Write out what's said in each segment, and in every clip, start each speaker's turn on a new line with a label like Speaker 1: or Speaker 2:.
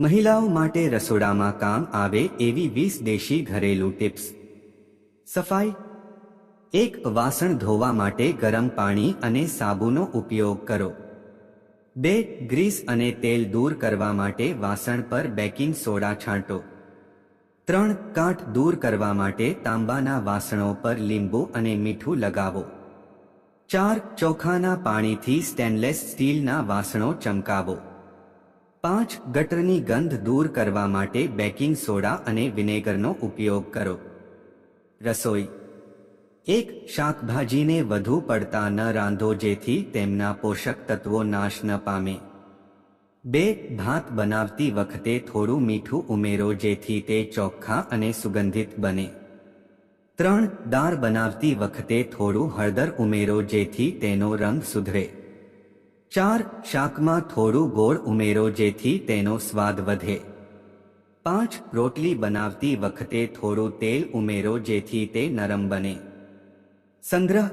Speaker 1: મહિલાઓ માટે રસોડામાં કામ આવે એવી વીસ દેશી ઘરેલું ટિપ્સ. સફાઈ. એક વાસણ ધોવા માટે ગરમ પાણી અને સાબુનો ઉપયોગ કરો. બે, ગ્રીસ અને તેલ દૂર કરવા માટે વાસણ પર બેકિંગ સોડા છાંટો. ત્રણ, કાંઠ દૂર કરવા માટે તાંબાના વાસણો પર લીંબુ અને મીઠું લગાવો. ચાર, ચોખાના પાણીથી સ્ટેનલેસ સ્ટીલના વાસણો ચમકાવો. પાંચ ગટરની ગંધ દૂર કરવા માટે બેકિંગ સોડા અને વિનેગરનો ઉપયોગ કરો. રસોઈ. એક શાકભાજીને વધુ પડતા ન રાંધો જેથી તેમના પોષક તત્વો નાશ ન પામે. બે, ભાત બનાવતી વખતે થોડું મીઠું ઉમેરો જેથી તે ચોખ્ખા અને સુગંધિત બને. ત્રણ, દાળ બનાવતી વખતે થોડું હળદર ઉમેરો જેથી તેનો રંગ સુધરે. ચાર શાકમાં થોડું ગોળ ઉમેરો જેથી તેનો સ્વાદ વધે. પાંચ રોટલી બનાવતી વખતે થોડું તેલ ઉમેરો જેથી તે નરમ બને. સંગ્રહ.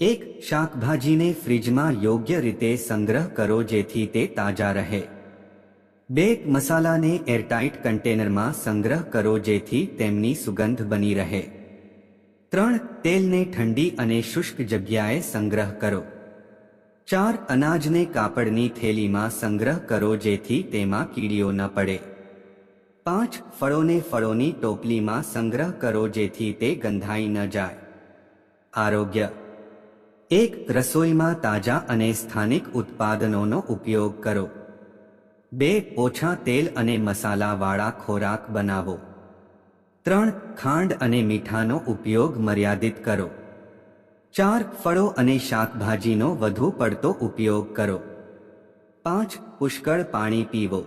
Speaker 1: એક શાકભાજીને ફ્રીજમાં યોગ્ય રીતે સંગ્રહ કરો જેથી તે તાજા રહે. બે મસાલાને એરટાઇટ કન્ટેનરમાં સંગ્રહ કરો જેથી તેમની સુગંધ બની રહે. ત્રણ તેલને ઠંડી અને શુષ્ક જગ્યાએ સંગ્રહ કરો. ચાર અનાજને કાપડની થેલીમાં સંગ્રહ કરો જેથી તેમાં કીડીઓ ન પડે. પાંચ ફળોને ફળોની ટોપલીમાં સંગ્રહ કરો જેથી તે ગંધાઈ ન જાય. આરોગ્ય. એક રસોઈમાં તાજા અને સ્થાનિક ઉત્પાદનોનો ઉપયોગ કરો. બે, ઓછા તેલ અને મસાલાવાળા ખોરાક બનાવો. ત્રણ, ખાંડ અને મીઠાનો ઉપયોગ મર્યાદિત કરો. ચાર ફળો અને શાકભાજીનો વધુ પડતો ઉપયોગ કરો. પાંચ, પુષ્કળ પાણી પીવો.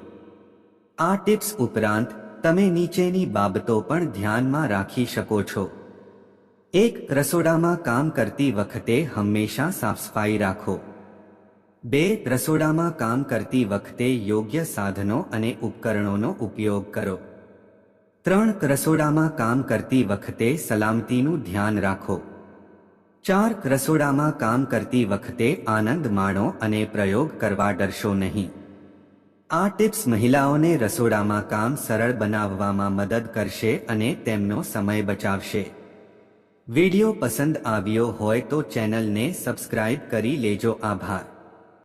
Speaker 1: આ ટિપ્સ ઉપરાંત, તમે નીચેની બાબતો પણ ધ્યાનમાં રાખી શકો છો. એક, રસોડામાં કામ કરતી વખતે હંમેશા સાફસફાઈ રાખો. બે, રસોડામાં કામ કરતી વખતે યોગ્ય સાધનો અને ઉપકરણોનો ઉપયોગ કરો. ત્રણ, રસોડામાં કામ કરતી વખતે સલામતીનું ધ્યાન રાખો. ચાર રસોડામાં કામ કરતી વખતે આનંદ માણો અને પ્રયોગ કરવા ડરશો નહીં. આ ટિપ્સ મહિલાઓને રસોડામાં કામ સરળ બનાવવામાં મદદ કરશે અને તેમનો સમય બચાવશે. વિડિયો પસંદ આવ્યો હોય તો ચેનલને સબસ્ક્રાઇબ કરી લેજો. આભાર.